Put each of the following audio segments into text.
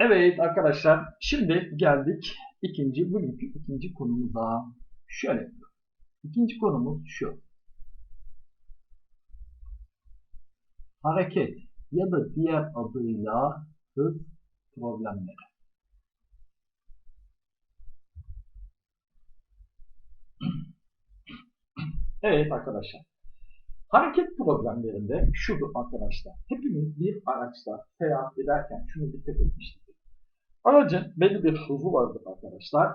Evet arkadaşlar şimdi geldik ikinci bugünkü ikinci konumuza. Şöyle. İkinci konumuz şu. Hareket ya da diğer adıyla hız problemleri. Evet arkadaşlar. Hareket problemlerinde şudur arkadaşlar. Hepimiz bir araçta seyahat ederken şunu dikkat etmiştik. Aracın belli bir hızı vardır arkadaşlar.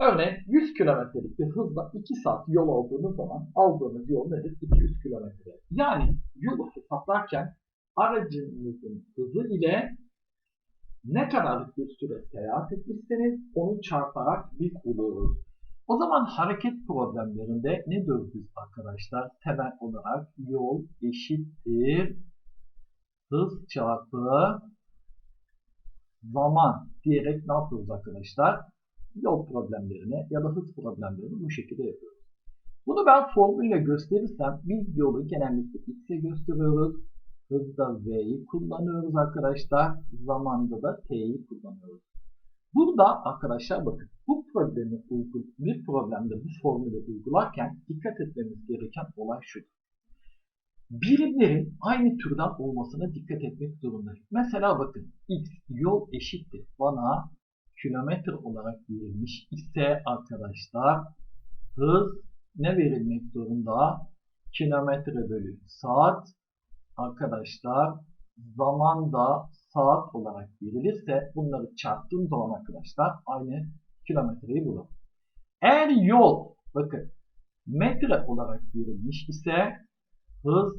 Örneğin 100 kilometrelik bir hızla 2 saat yol olduğunuz zaman aldığınız yol nedir? 200 kilometre. Yani yolu hesaplarken aracınızın hızı ile ne kadarlık bir süre seyahat etmişseniz onu çarparak biz buluyoruz. O zaman hareket problemlerinde ne diyoruz arkadaşlar? Temel olarak yol eşittir hız çarpı zaman diyerek ne yapıyoruz arkadaşlar? Yol problemlerine ya da hız problemlerini bu şekilde yapıyoruz. Bunu ben formülle gösterirsem biz yolu genellikle x'e gösteriyoruz. Hızda v'yi kullanıyoruz arkadaşlar. Zamanda da t'yi kullanıyoruz. Burada arkadaşlar bakın bu problemi uygul bir problemde bu formülü uygularken dikkat etmemiz gereken olay şudur. Birimlerin aynı türden olmasına dikkat etmek zorundayız. Mesela bakın x yol eşittir bana kilometre olarak verilmiş ise arkadaşlar hız ne verilmek zorunda? Kilometre bölü saat arkadaşlar zaman da saat olarak verilirse bunları çarptığım zaman arkadaşlar aynı kilometreyi bulur. Eğer yol bakın metre olarak verilmiş ise hız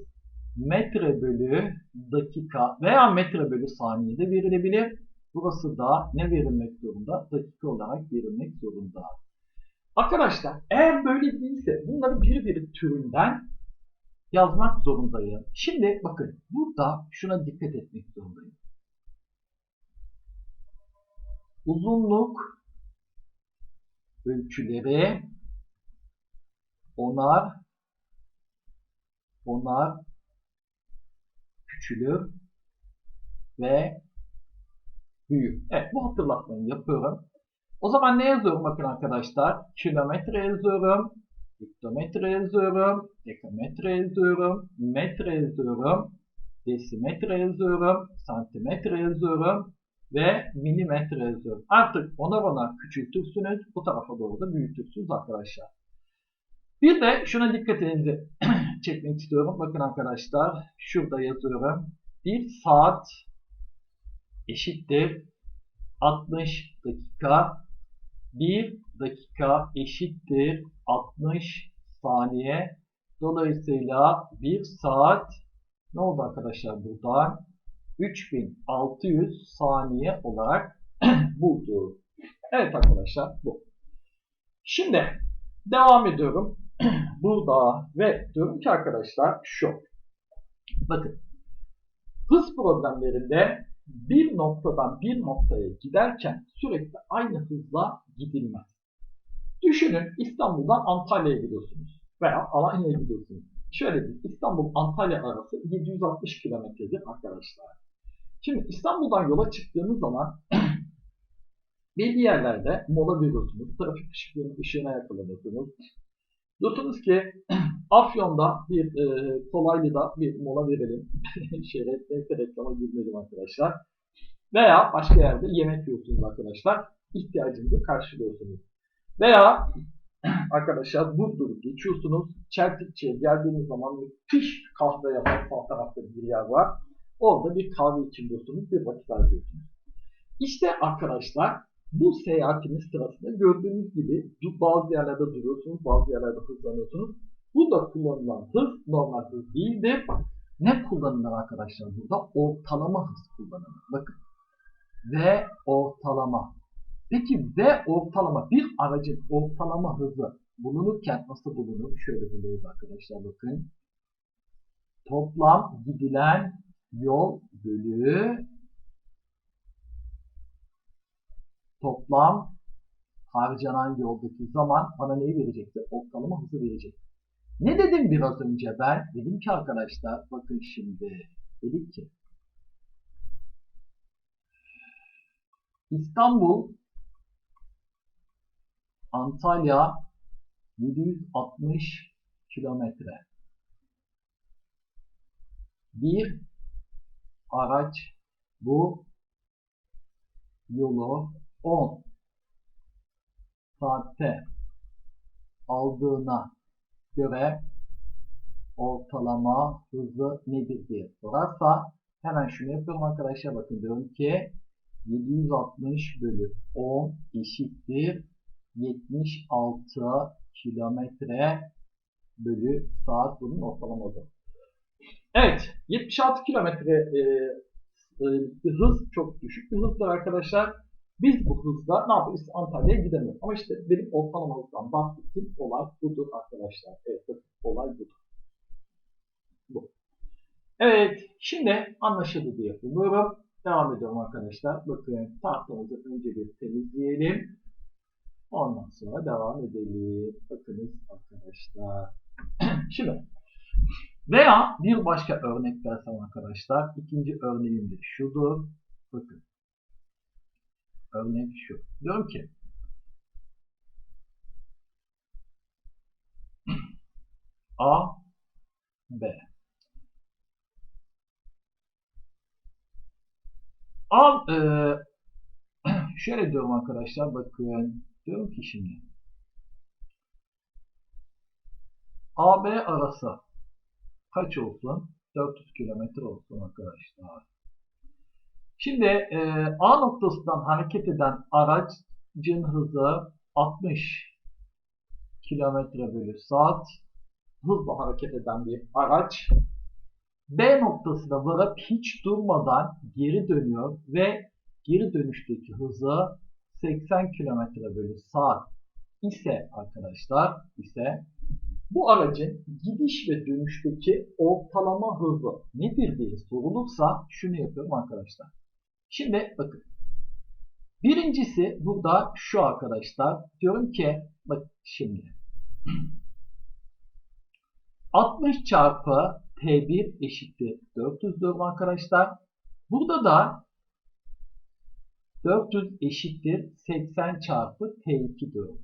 metre bölü dakika veya metre bölü saniyede verilebilir. Burası da ne verilmek zorunda? Dakika olarak verilmek zorunda. Arkadaşlar eğer böyle değilse bunları bir bir türünden yazmak zorundayım. Şimdi bakın burada şuna dikkat etmek zorundayım. Uzunluk ölçüleri onar onar küçülür ve büyür. Evet bu hatırlatmayı yapıyorum. O zaman ne yazıyorum bakın arkadaşlar? Kilometre yazıyorum. Hektometre yazıyorum. Dekametre yazıyorum. Metre yazıyorum. Desimetre yazıyorum. Santimetre yazıyorum. Ve milimetre yazıyorum. Artık ona bana küçültürsünüz. Bu tarafa doğru da büyütürsünüz arkadaşlar. Bir de şuna dikkatinizi çekmek istiyorum. Bakın arkadaşlar şurada yazıyorum. Bir saat eşittir 60 dakika. Bir dakika eşittir 60 saniye. Dolayısıyla bir saat ne oldu arkadaşlar burada? 3600 saniye olarak buldu. Evet arkadaşlar bu. Şimdi devam ediyorum. Burada ve diyorum ki arkadaşlar şu. Bakın hız problemlerinde bir noktadan bir noktaya giderken sürekli aynı hızla gidilmez. Düşünün İstanbul'dan Antalya'ya gidiyorsunuz veya Alanya'ya gidiyorsunuz. Şöyle bir İstanbul-Antalya arası 760 kilometredir arkadaşlar. Şimdi İstanbul'dan yola çıktığınız zaman belli yerlerde mola veriyorsunuz. Trafik ışıklarının ışığına yakalanıyorsunuz. Diyorsunuz ki Afyon'da bir e, Kolaylı'da bir mola verelim. Şöyle neyse reklama girmeyelim arkadaşlar. Veya başka yerde yemek yiyorsunuz arkadaşlar. İhtiyacınızı karşılıyorsunuz. Veya arkadaşlar Burdur'u geçiyorsunuz. Çeltikçi'ye geldiğiniz zaman müthiş kahve yapan sağ tarafta bir yer var. Orada bir kahve içiyorsunuz, bir vakit harcıyorsunuz. İşte arkadaşlar bu seyahatiniz sırasında gördüğünüz gibi bazı yerlerde duruyorsunuz, bazı yerlerde hızlanıyorsunuz. Burada kullanılan hız normal hız değildir. Ne kullanılır arkadaşlar burada? Ortalama hız kullanılır. Bakın. Ve ortalama. Peki ve ortalama bir aracın ortalama hızı bulunurken nasıl bulunur? Şöyle buluyoruz arkadaşlar bakın. Toplam gidilen yol bölü toplam harcanan yoldaki zaman bana neyi verecekti? Ortalama hızı verecek. Ne dedim biraz önce ben? Dedim ki arkadaşlar bakın şimdi dedik ki İstanbul Antalya 760 kilometre. Bir araç bu yolu 10 saatte aldığına göre ortalama hızı nedir diye sorarsa hemen şunu yapıyorum arkadaşlar bakın diyorum ki 760 bölü 10 eşittir 76 kilometre bölü saat bunun ortalaması. Evet 76 kilometre e, e, hız çok düşük bir hızdır arkadaşlar. Biz bu hızla ne yapıyoruz? Antalya'ya gidemiyoruz. Ama işte benim ortalama hızdan bahsettiğim olay budur arkadaşlar. Evet olay budur. Bu. Evet şimdi anlaşıldı diye umuyorum. Devam ediyorum arkadaşlar. Bakın tahtamızı önce bir temizleyelim. Ondan sonra devam edelim. Bakınız arkadaşlar. Şimdi veya bir başka örnek versem arkadaşlar. İkinci örneğim de şudur. Bakın. Örnek şu. Diyorum ki A B A e, şöyle diyorum arkadaşlar bakın diyorum ki şimdi AB arası kaç olsun? 400 kilometre olsun arkadaşlar. Şimdi e, A noktasından hareket eden aracın hızı 60 kilometre bölü saat. Hızla hareket eden bir araç. B noktasına varıp hiç durmadan geri dönüyor ve geri dönüşteki hızı 80 kilometre bölü saat ise arkadaşlar ise bu aracın gidiş ve dönüşteki ortalama hızı nedir diye sorulursa şunu yapıyorum arkadaşlar. Şimdi bakın. Birincisi burada şu arkadaşlar. Diyorum ki bak şimdi. 60 çarpı T1 eşittir 400 diyorum arkadaşlar. Burada da 400 eşittir 80 çarpı T2 diyorum.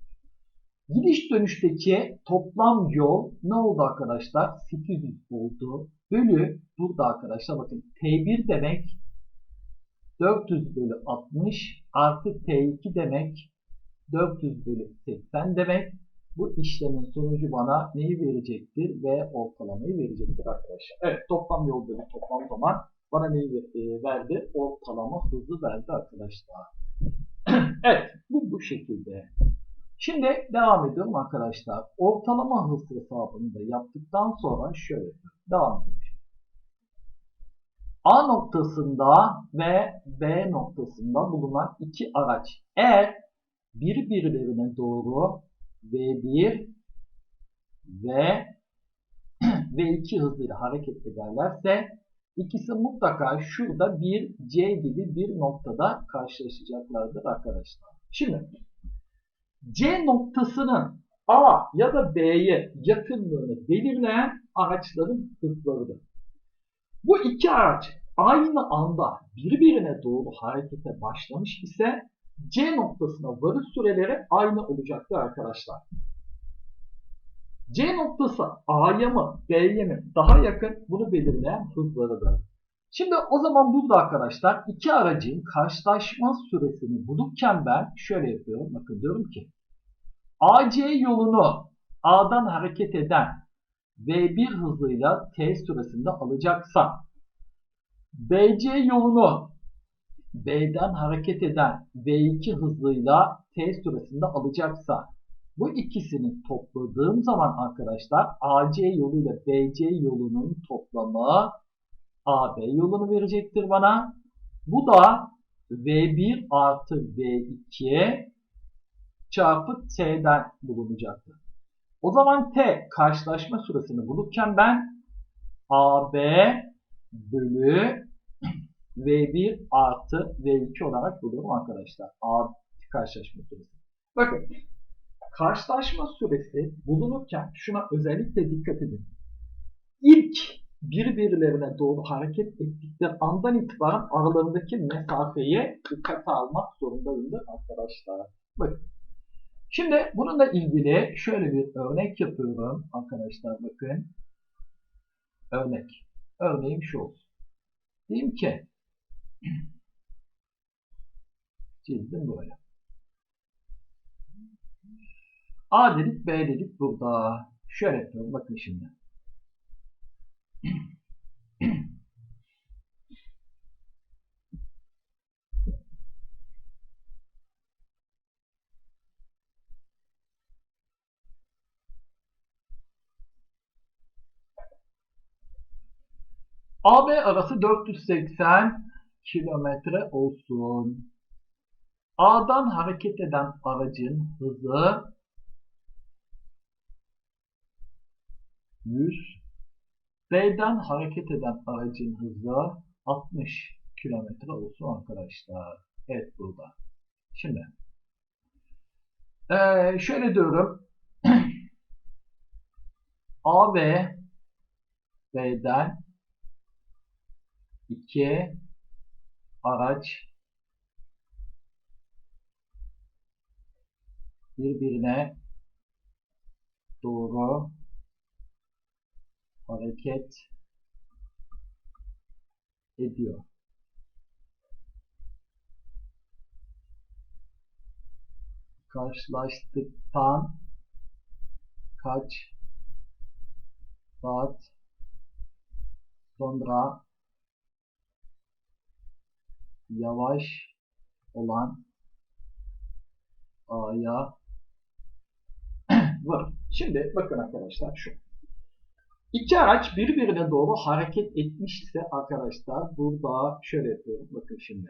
Gidiş dönüşteki toplam yol ne oldu arkadaşlar? 800 oldu. Bölü burada arkadaşlar bakın T1 demek 400 bölü 60 artı T2 demek 400 bölü 80 demek. Bu işlemin sonucu bana neyi verecektir ve ortalamayı verecektir arkadaşlar. Evet toplam yol bölü toplam zaman bana neyi e, verdi? Ortalama hızı verdi arkadaşlar. evet bu bu şekilde. Şimdi devam ediyorum arkadaşlar. Ortalama hız hesabını da yaptıktan sonra şöyle devam ediyorum. A noktasında ve B noktasında bulunan iki araç eğer birbirlerine doğru V1 ve V2 hızıyla hareket ederlerse ikisi mutlaka şurada bir C gibi bir noktada karşılaşacaklardır arkadaşlar. Şimdi C noktasının A ya da B'ye yakınlığını belirleyen araçların hızlarıdır. Bu iki araç aynı anda birbirine doğru harekete başlamış ise C noktasına varış süreleri aynı olacaktır arkadaşlar. C noktası A'ya mı B'ye mi daha yakın bunu belirleyen hızlarıdır. Şimdi o zaman burada arkadaşlar iki aracın karşılaşma süresini bulurken ben şöyle yapıyorum. Bakın diyorum ki AC yolunu A'dan hareket eden V1 hızıyla T süresinde alacaksa BC yolunu B'den hareket eden V2 hızıyla T süresinde alacaksa bu ikisini topladığım zaman arkadaşlar AC yoluyla BC yolunun toplamı AB yolunu verecektir bana. Bu da V1 artı V2 çarpı T'den bulunacaktır. O zaman T karşılaşma süresini bulurken ben AB bölü V1 artı V2 olarak buluyorum arkadaşlar. A karşılaşma süresi. Bakın karşılaşma süresi bulunurken şuna özellikle dikkat edin. İlk birbirlerine doğru hareket ettikleri andan itibaren aralarındaki mesafeyi dikkate almak zorundayımdır arkadaşlar. Bakın. Şimdi bununla ilgili şöyle bir örnek yapıyorum arkadaşlar bakın. Örnek. Örneğim şu olsun. Diyeyim ki çizdim böyle. A dedik B dedik burada. Şöyle yapıyorum bakın şimdi. AB arası 480 kilometre olsun. A'dan hareket eden aracın hızı 100. B'den hareket eden aracın hızı 60 kilometre olsun arkadaşlar. Evet burada. Şimdi ee, şöyle diyorum. A ve B'den iki. Araç. Birbirine. Doğru. Hareket. Ediyor. Karşılaştıktan kaç saat sonra yavaş olan A'ya var. Şimdi bakın arkadaşlar şu. İki araç birbirine doğru hareket etmişse arkadaşlar burada şöyle yapıyorum. Bakın şimdi.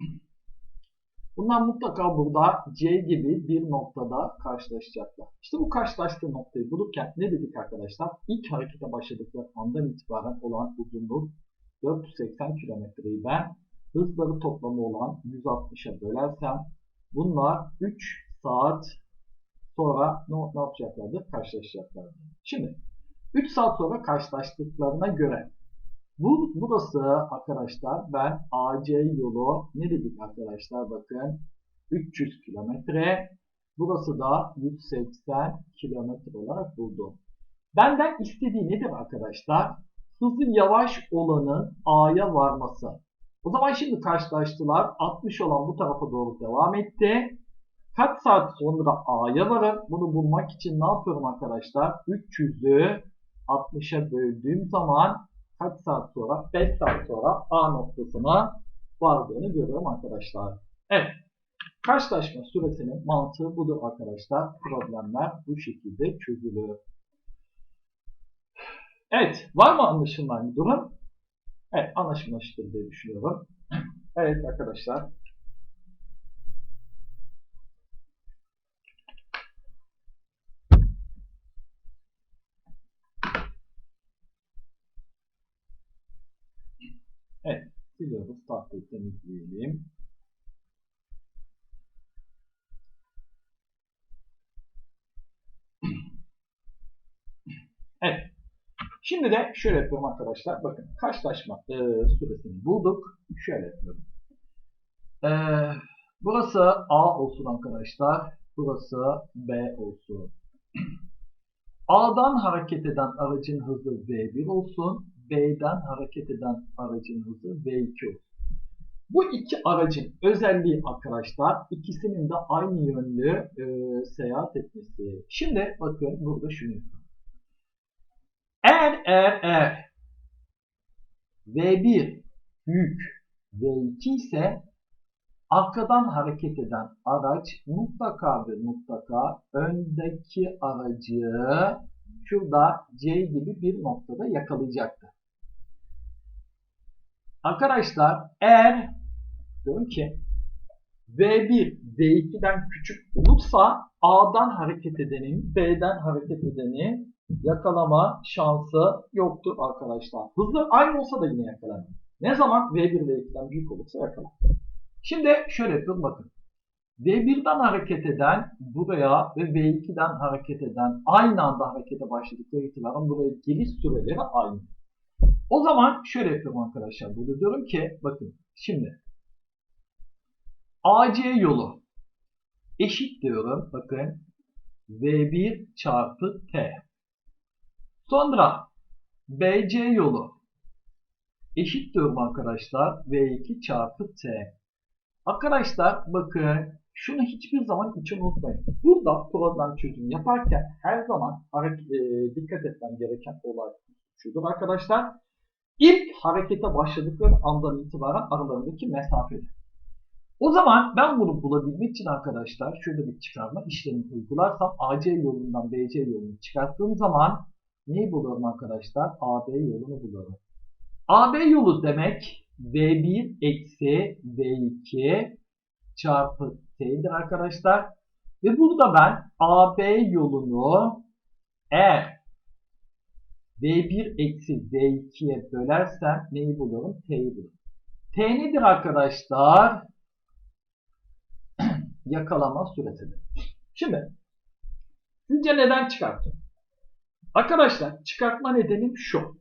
Bunlar mutlaka burada C gibi bir noktada karşılaşacaklar. İşte bu karşılaştığı noktayı bulurken ne dedik arkadaşlar? İlk harekete başladıkları andan itibaren olan uzunluk 480 kilometreyi ben hızları toplamı olan 160'a bölersem bunlar 3 saat sonra ne, ne yapacaklardır? Karşılaşacaklardır. Şimdi 3 saat sonra karşılaştıklarına göre bu, burası arkadaşlar ben AC yolu ne dedik arkadaşlar bakın 300 kilometre burası da 180 kilometre olarak buldum. Benden istediği nedir arkadaşlar? Hızı yavaş olanın A'ya varması. O zaman şimdi karşılaştılar. 60 olan bu tarafa doğru devam etti. Kaç saat sonra A'ya varır? Bunu bulmak için ne yapıyorum arkadaşlar? 300'ü 60'a böldüğüm zaman kaç saat sonra? 5 saat sonra A noktasına vardığını görüyorum arkadaşlar. Evet. Karşılaşma süresinin mantığı budur arkadaşlar. Problemler bu şekilde çözülür. Evet. Var mı anlaşılmayan durum? Evet. Anlaşılmıştır diye düşünüyorum. Evet arkadaşlar. Evet. Siliyoruz. Tahtayı temizleyelim. Evet. Şimdi de şöyle yapıyorum arkadaşlar. Bakın karşılaşma e, süresini bulduk. Şöyle yapıyorum. E, burası A olsun arkadaşlar. Burası B olsun. A'dan hareket eden aracın hızı V1 olsun. B'den hareket eden aracın hızı V2 olsun. Bu iki aracın özelliği arkadaşlar ikisinin de aynı yönlü e, seyahat etmesi. Şimdi bakın burada şunu yapıyorum. Eğer eğer eğer V1 büyük V2 ise arkadan hareket eden araç mutlaka ve mutlaka öndeki aracı şurada C gibi bir noktada yakalayacaktır. Arkadaşlar eğer diyorum ki V1 V2'den küçük olursa A'dan hareket edenin B'den hareket edeni yakalama şansı yoktur arkadaşlar. Hızı aynı olsa da yine yakalanır. Ne zaman V1 V2'den büyük olursa yakalar. Şimdi şöyle yapıyorum bakın. V1'den hareket eden buraya ve V2'den hareket eden aynı anda harekete başladıkları itibaren buraya geliş süreleri aynı. O zaman şöyle yapıyorum arkadaşlar. Burada diyorum ki bakın şimdi AC yolu eşit diyorum. Bakın V1 çarpı T. Sonra BC yolu eşit diyorum arkadaşlar. V2 çarpı T. Arkadaşlar bakın şunu hiçbir zaman için unutmayın. Burada problem çözüm yaparken her zaman e, dikkat etmem gereken olay şudur arkadaşlar. İlk harekete başladıkları andan itibaren aralarındaki mesafedir. O zaman ben bunu bulabilmek için arkadaşlar şöyle bir çıkarma işlemi uygularsam AC yolundan BC yolunu çıkarttığım zaman neyi bulurum arkadaşlar? AB yolunu bulurum. AB yolu demek V1 eksi V2 çarpı T'dir arkadaşlar. Ve burada ben AB yolunu eğer V1 eksi V2'ye bölersem neyi bulurum? T'yi bulurum. T nedir arkadaşlar? Yakalama süresidir. Şimdi sizce neden çıkarttım? Arkadaşlar çıkartma nedenim şu.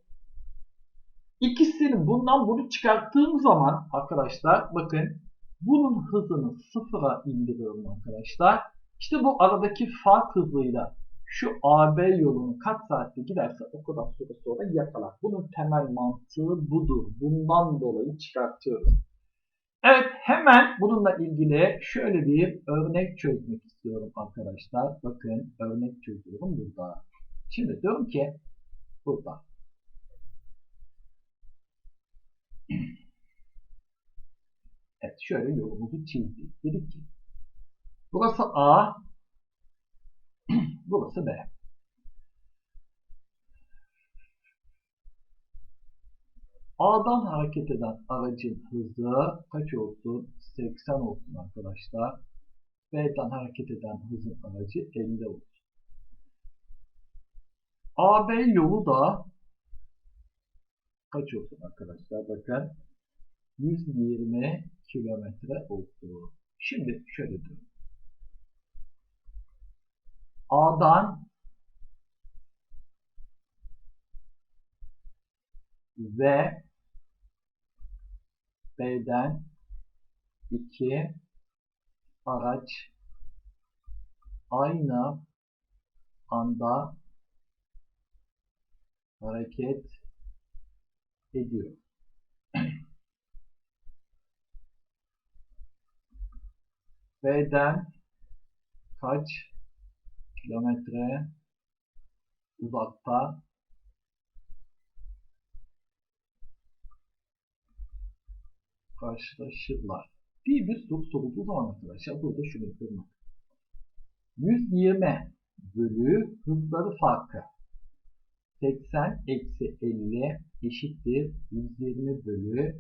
İkisini bundan bunu çıkarttığım zaman arkadaşlar bakın bunun hızını sıfıra indiriyorum arkadaşlar. İşte bu aradaki fark hızıyla şu AB yolunu kaç saatte giderse o kadar süre sonra yakalar. Bunun temel mantığı budur. Bundan dolayı çıkartıyoruz. Evet hemen bununla ilgili şöyle bir örnek çözmek istiyorum arkadaşlar. Bakın örnek çözüyorum burada. Şimdi diyorum ki burada. Evet şöyle yolumuzu çizdik. Dedik ki burası A burası B. A'dan hareket eden aracın hızı kaç olsun? 80 olsun arkadaşlar. B'den hareket eden hızın aracı 50 olsun. AB yolu da kaç olsun arkadaşlar? Bakın 120 kilometre oldu. Şimdi şöyle diyorum. A'dan ve B'den iki araç aynı anda hareket ediyor. B'den kaç kilometre uzakta karşılaşırlar. Bir bir soru sorulduğu zaman arkadaşlar burada şunu yapıyorum. 120 bölü hızları farkı 80 eksi 50 eşittir 120 bölü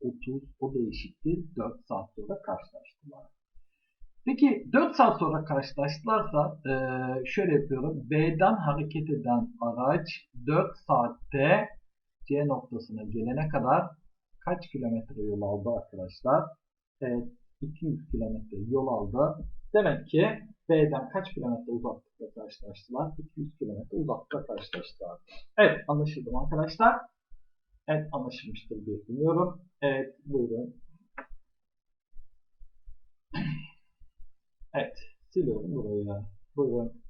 30 o da eşittir 4 saat sonra karşılaştılar. Peki 4 saat sonra karşılaştılarsa e, şöyle yapıyorum. B'den hareket eden araç 4 saatte C noktasına gelene kadar kaç kilometre yol aldı arkadaşlar? Evet 200 kilometre yol aldı. Demek ki B'den kaç kilometre uzaklıkta karşılaştılar? 200 kilometre uzaklıkta karşılaştılar. Evet anlaşıldı mı arkadaşlar? Evet anlaşılmıştır diye umuyorum. Evet buyurun. Evet siliyorum burayı. Buyurun.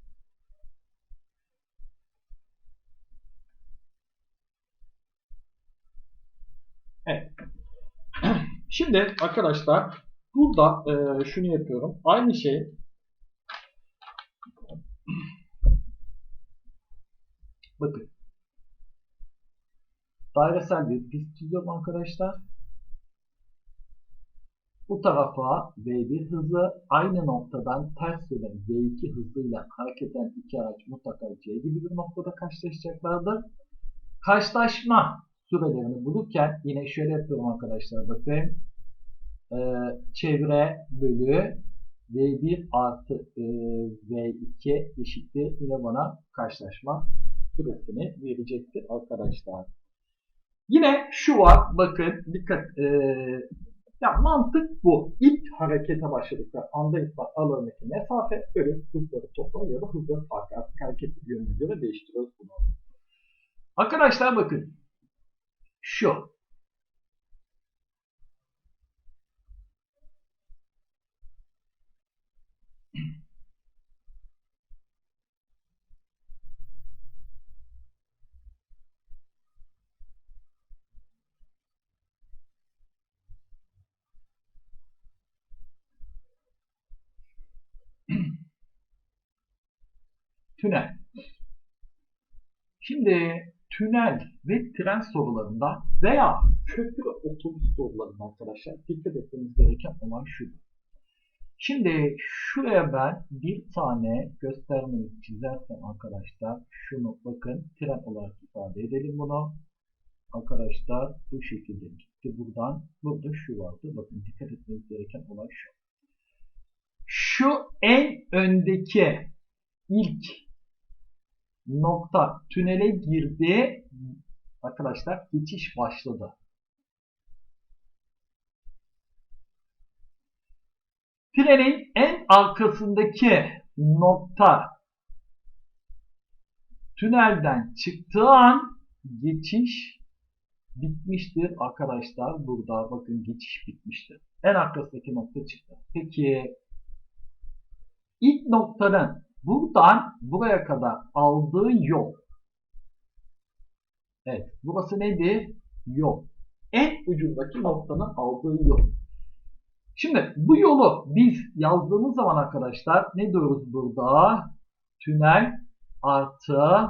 Evet. Şimdi arkadaşlar burada e, şunu yapıyorum. Aynı şey bakın dairesel bir pist çiziyorum arkadaşlar. Bu tarafa V1 hızı aynı noktadan ters yöne V2 hızıyla hareket eden iki araç mutlaka C gibi bir noktada karşılaşacaklardır. Karşılaşma sürelerini bulurken yine şöyle yapıyorum arkadaşlar bakın. Ee, çevre bölü V1 artı e, V2 eşittir yine bana karşılaşma süresini verecektir arkadaşlar. Yine şu var bakın dikkat e, ya mantık bu. İlk harekete başladıkları anda itibaren aralarındaki mesafe bölü hızları topla ya da hızları farkı artık hareket yönüne göre değiştiriyoruz bunu. Arkadaşlar bakın şu. Tünel. Şimdi tünel ve tren sorularında veya köprü ve otobüs sorularında arkadaşlar dikkat etmemiz gereken olan şudur. Şimdi şuraya ben bir tane göstermeyi çizersem arkadaşlar şunu bakın tren olarak ifade edelim bunu. Arkadaşlar bu şekilde gitti buradan. Burada şu vardı. Bakın dikkat etmeniz gereken olay şu. Şu en öndeki ilk nokta tünele girdi. Arkadaşlar geçiş başladı. Trenin en arkasındaki nokta tünelden çıktığı an geçiş bitmiştir arkadaşlar. Burada bakın geçiş bitmiştir. En arkasındaki nokta çıktı. Peki ilk noktanın buradan buraya kadar aldığı yol. Evet. Burası neydi? Yol. En ucundaki noktanın aldığı yol. Şimdi bu yolu biz yazdığımız zaman arkadaşlar ne diyoruz burada? Tünel artı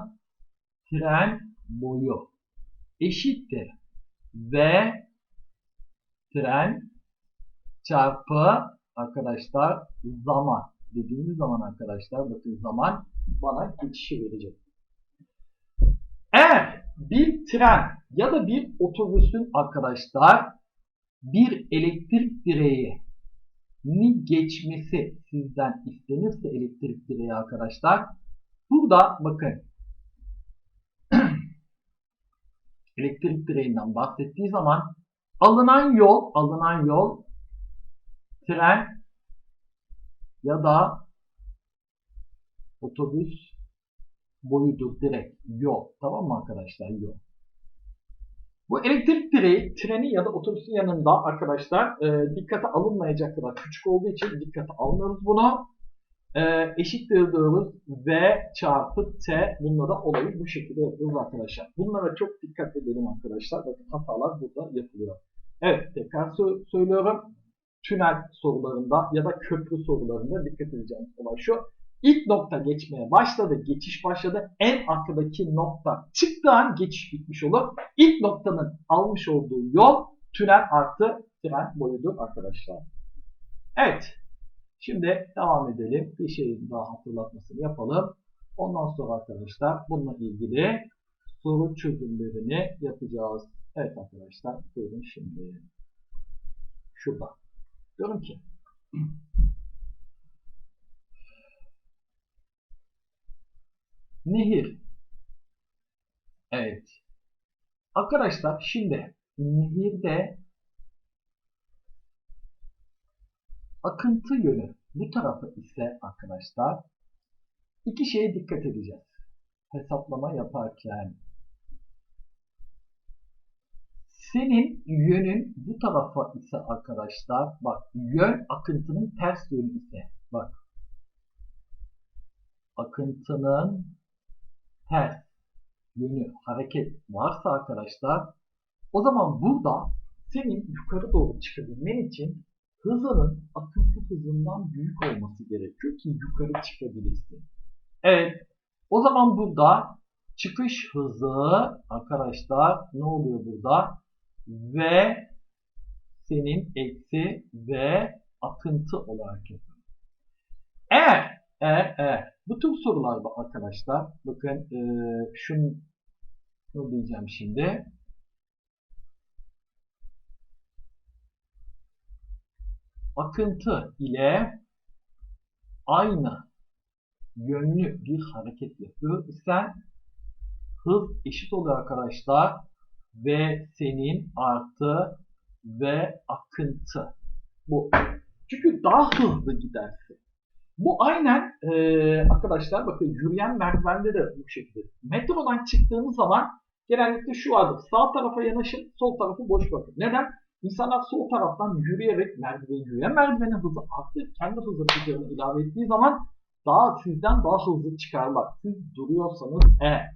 tren boyu eşittir. Ve tren çarpı arkadaşlar zaman dediğimiz zaman arkadaşlar bakın zaman bana geçişi verecek. Eğer bir tren ya da bir otobüsün arkadaşlar bir elektrik direği ni geçmesi sizden istenirse elektrik direği arkadaşlar burada bakın elektrik direğinden bahsettiği zaman alınan yol alınan yol tren ya da otobüs boyudur direkt yol. Tamam mı arkadaşlar? Yol. Bu elektrik direği treni ya da otobüsün yanında arkadaşlar e, dikkate alınmayacak kadar küçük olduğu için dikkate almıyoruz bunu. E, eşittir diyoruz v çarpı t. Bunda da olayı bu şekilde yapıyoruz arkadaşlar. Bunlara çok dikkat edelim arkadaşlar. Bakın hatalar burada yapılıyor. Evet tekrar sö söylüyorum tünel sorularında ya da köprü sorularında dikkat edeceğimiz olay şu. İlk nokta geçmeye başladı, geçiş başladı. En arkadaki nokta çıktığı an geçiş bitmiş olur. İlk noktanın almış olduğu yol tünel artı tren boyudur arkadaşlar. Evet. Şimdi devam edelim. Bir şeyin daha hatırlatmasını yapalım. Ondan sonra arkadaşlar bununla ilgili soru çözümlerini yapacağız. Evet arkadaşlar buyurun şimdi. Şurada. Diyorum ki Nehir. Evet. Arkadaşlar şimdi nehirde akıntı yönü bu tarafı ise arkadaşlar iki şeye dikkat edeceğiz. Hesaplama yaparken senin yönün bu tarafa ise arkadaşlar bak yön akıntının ters yönü ise bak akıntının ters yönü hareket varsa arkadaşlar o zaman burada senin yukarı doğru çıkabilmen için hızının akıntı hızından büyük olması gerekiyor ki yukarı çıkabilirsin. Evet. O zaman burada çıkış hızı arkadaşlar ne oluyor burada? V senin eksi V akıntı olarak yapıyor. Eğer, eğer, eğer bu tür sorularda arkadaşlar bakın e, şunu, şunu diyeceğim şimdi. Akıntı ile aynı yönlü bir hareket yapıyor isen hız eşit oluyor arkadaşlar ve senin artı ve akıntı. Bu. Çünkü daha hızlı gidersin. Bu aynen e, arkadaşlar bakın yürüyen merdivende de bu şekilde. Metrodan çıktığımız zaman genellikle şu vardır. Sağ tarafa yanaşın, sol tarafı boş bırakın. Neden? İnsanlar sol taraftan yürüyerek merdiven yürüyen merdivenin hızı arttı. Kendi hızını üzerine ilave ettiği zaman daha sizden daha hızlı çıkarlar. Siz duruyorsanız eğer.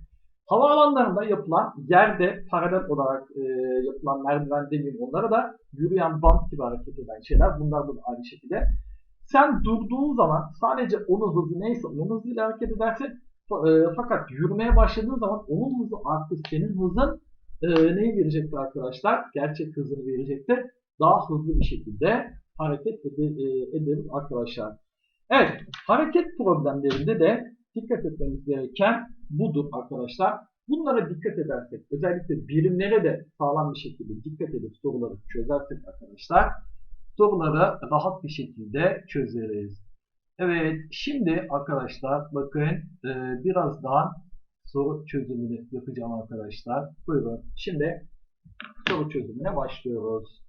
Havaalanlarında yapılan yerde paralel olarak e, yapılan merdiven demeyeyim onlara da yürüyen bant gibi hareket eden şeyler. Bunlar da aynı şekilde. Sen durduğun zaman sadece onun hızı neyse onun hızıyla hareket edersin. E, fakat yürümeye başladığın zaman onun hızı arttı. Senin hızın e, neyi verecekti arkadaşlar? Gerçek hızını verecektir. Daha hızlı bir şekilde hareket ede- e, ederiz arkadaşlar. Evet, hareket problemlerinde de dikkat etmemiz gereken budur arkadaşlar. Bunlara dikkat edersek, özellikle birimlere de sağlam bir şekilde dikkat edip soruları çözersek arkadaşlar, soruları rahat bir şekilde çözeriz. Evet, şimdi arkadaşlar bakın e, birazdan soru çözümünü yapacağım arkadaşlar. Buyurun. Şimdi soru çözümüne başlıyoruz.